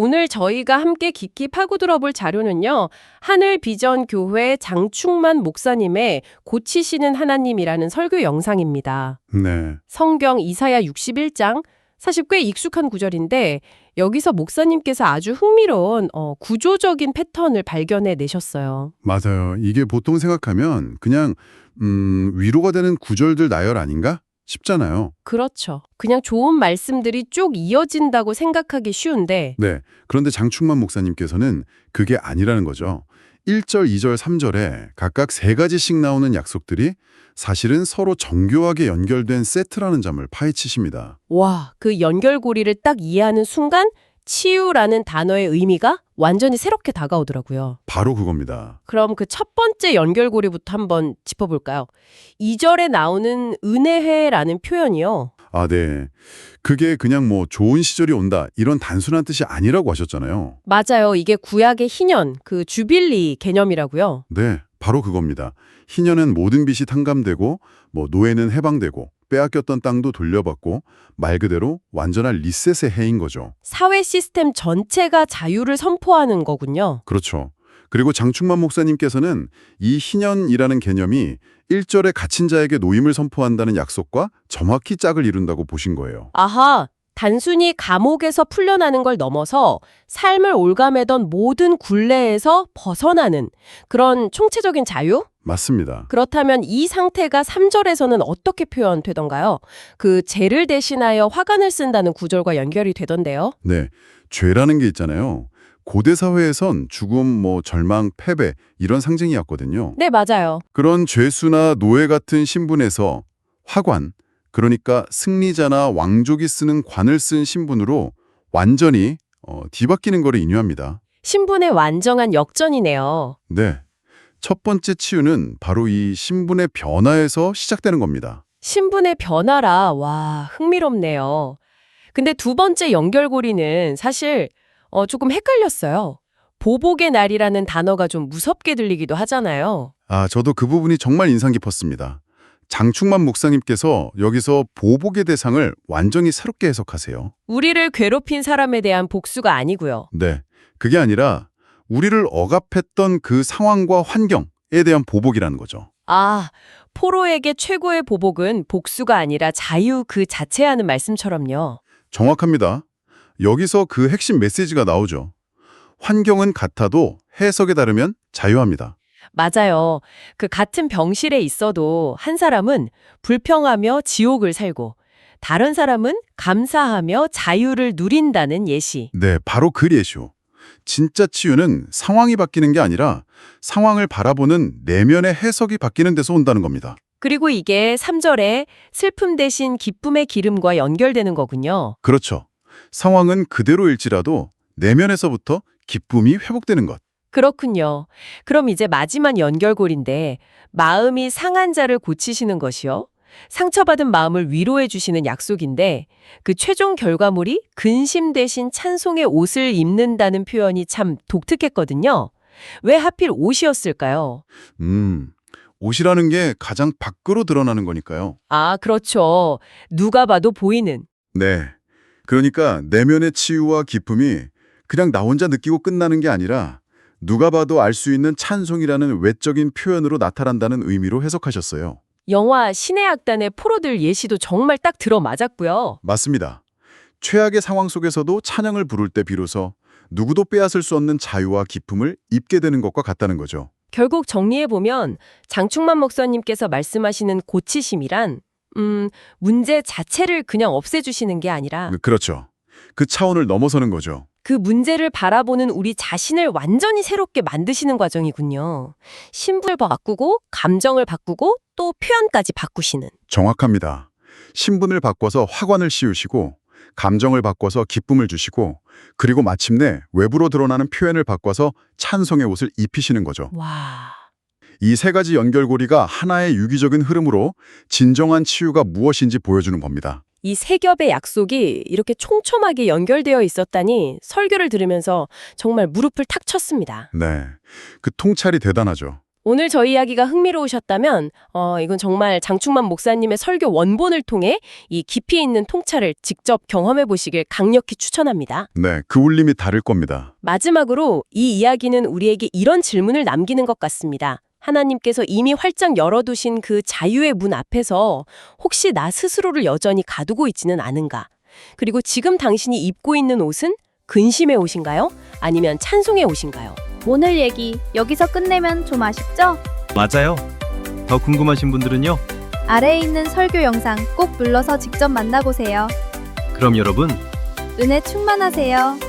오늘 저희가 함께 깊이 파고 들어볼 자료는요. 하늘 비전 교회 장충만 목사님의 고치시는 하나님이라는 설교 영상입니다. 네. 성경 이사야 61장 사실 꽤 익숙한 구절인데 여기서 목사님께서 아주 흥미로운 어, 구조적인 패턴을 발견해 내셨어요. 맞아요. 이게 보통 생각하면 그냥 음, 위로가 되는 구절들 나열 아닌가 싶잖아요. 그렇죠. 그냥 좋은 말씀들이 쭉 이어진다고 생각하기 쉬운데 네. 그런데 장충만 목사님께서는 그게 아니라는 거죠. 1절, 2절, 3절에 각각 세 가지씩 나오는 약속들이 사실은 서로 정교하게 연결된 세트라는 점을 파헤치십니다. 와, 그 연결고리를 딱 이해하는 순간 치유라는 단어의 의미가 완전히 새롭게 다가오더라고요. 바로 그겁니다. 그럼 그 첫 번째 연결고리부터 한번 짚어볼까요? 2절에 나오는 은혜회라는 표현이요. 아, 네. 그게 그냥 뭐 좋은 시절이 온다 이런 단순한 뜻이 아니라고 하셨잖아요. 맞아요. 이게 구약의 희년, 그 주빌리 개념이라고요. 네, 바로 그겁니다. 희년은 모든 빚이 탕감되고 뭐 노예는 해방되고 빼앗겼던 땅도 돌려받고 말 그대로 완전한 리셋의 해인 거죠. 사회 시스템 전체가 자유를 선포하는 거군요. 그렇죠. 그리고 장충만 목사님께서는 이 희년이라는 개념이 1절에 갇힌 자에게 노임을 선포한다는 약속과 정확히 짝을 이룬다고 보신 거예요. 아하, 단순히 감옥에서 풀려나는 걸 넘어서 삶을 올가매던 모든 굴레에서 벗어나는 그런 총체적인 자유? 맞습니다. 그렇다면 이 상태가 3절에서는 어떻게 표현되던가요? 그 죄를 대신하여 화관을 쓴다는 구절과 연결이 되던데요. 네, 죄라는 게 있잖아요. 고대 사회에선 죽음, 뭐 절망, 패배 이런 상징이었거든요. 네, 맞아요. 그런 죄수나 노예 같은 신분에서 화관, 그러니까 승리자나 왕족이 쓰는 관을 쓴 신분으로 완전히 어, 뒤바뀌는 거를 인유합니다. 신분의 완전한 역전이네요. 네. 첫 번째 치유는 바로 이 신분의 변화에서 시작되는 겁니다. 신분의 변화라, 와, 흥미롭네요. 근데 두 번째 연결고리는 사실 어, 조금 헷갈렸어요. 보복의 날이라는 단어가 좀 무섭게 들리기도 하잖아요. 아, 저도 그 부분이 정말 인상 깊었습니다. 장충만 목사님께서 여기서 보복의 대상을 완전히 새롭게 해석하세요. 우리를 괴롭힌 사람에 대한 복수가 아니고요. 네. 그게 아니라 우리를 억압했던 그 상황과 환경에 대한 보복이라는 거죠. 아, 포로에게 최고의 보복은 복수가 아니라 자유 그 자체하는 말씀처럼요. 정확합니다. 여기서 그 핵심 메시지가 나오죠. 환경은 같아도 해석에 다르면 자유합니다. 맞아요. 그 같은 병실에 있어도 한 사람은 불평하며 지옥을 살고 다른 사람은 감사하며 자유를 누린다는 예시. 네, 바로 그 예시오. 진짜 치유는 상황이 바뀌는 게 아니라 상황을 바라보는 내면의 해석이 바뀌는 데서 온다는 겁니다. 그리고 이게 3절에 슬픔 대신 기쁨의 기름과 연결되는 거군요. 그렇죠. 상황은 그대로일지라도 내면에서부터 기쁨이 회복되는 것. 그렇군요. 그럼 이제 마지막 연결고리인데 마음이 상한 자를 고치시는 것이요. 상처받은 마음을 위로해 주시는 약속인데 그 최종 결과물이 근심 대신 찬송의 옷을 입는다는 표현이 참 독특했거든요. 왜 하필 옷이었을까요? 음, 옷이라는 게 가장 밖으로 드러나는 거니까요. 아, 그렇죠. 누가 봐도 보이는. 네. 그러니까 내면의 치유와 기쁨이 그냥 나 혼자 느끼고 끝나는 게 아니라 누가 봐도 알 수 있는 찬송이라는 외적인 표현으로 나타난다는 의미로 해석하셨어요. 영화 신의 악단의 포로들 예시도 정말 딱 들어맞았고요. 맞습니다. 최악의 상황 속에서도 찬양을 부를 때 비로소 누구도 빼앗을 수 없는 자유와 기쁨을 입게 되는 것과 같다는 거죠. 결국 정리해보면 장충만 목사님께서 말씀하시는 고치심이란 음, 문제 자체를 그냥 없애주시는 게 아니라 그렇죠. 그 차원을 넘어서는 거죠. 그 문제를 바라보는 우리 자신을 완전히 새롭게 만드시는 과정이군요. 신분을 바꾸고 감정을 바꾸고 또 표현까지 바꾸시는. 정확합니다. 신분을 바꿔서 화관을 씌우시고 감정을 바꿔서 기쁨을 주시고 그리고 마침내 외부로 드러나는 표현을 바꿔서 찬송의 옷을 입히시는 거죠. 와. 이 세 가지 연결고리가 하나의 유기적인 흐름으로 진정한 치유가 무엇인지 보여주는 겁니다. 이 세 겹의 약속이 이렇게 촘촘하게 연결되어 있었다니 설교를 들으면서 정말 무릎을 탁 쳤습니다. 네. 그 통찰이 대단하죠. 오늘 저희 이야기가 흥미로우셨다면 어, 이건 정말 장충만 목사님의 설교 원본을 통해 이 깊이 있는 통찰을 직접 경험해 보시길 강력히 추천합니다. 네, 그 울림이 다를 겁니다. 마지막으로 이 이야기는 우리에게 이런 질문을 남기는 것 같습니다. 하나님께서 이미 활짝 열어두신 그 자유의 문 앞에서 혹시 나 스스로를 여전히 가두고 있지는 않은가? 그리고 지금 당신이 입고 있는 옷은 근심의 옷인가요? 아니면 찬송의 옷인가요? 오늘 얘기 여기서 끝내면 좀 아쉽죠? 맞아요. 더 궁금하신 분들은요. 아래에 있는 설교 영상 꼭 눌러서 직접 만나보세요. 그럼 여러분 은혜 충만하세요.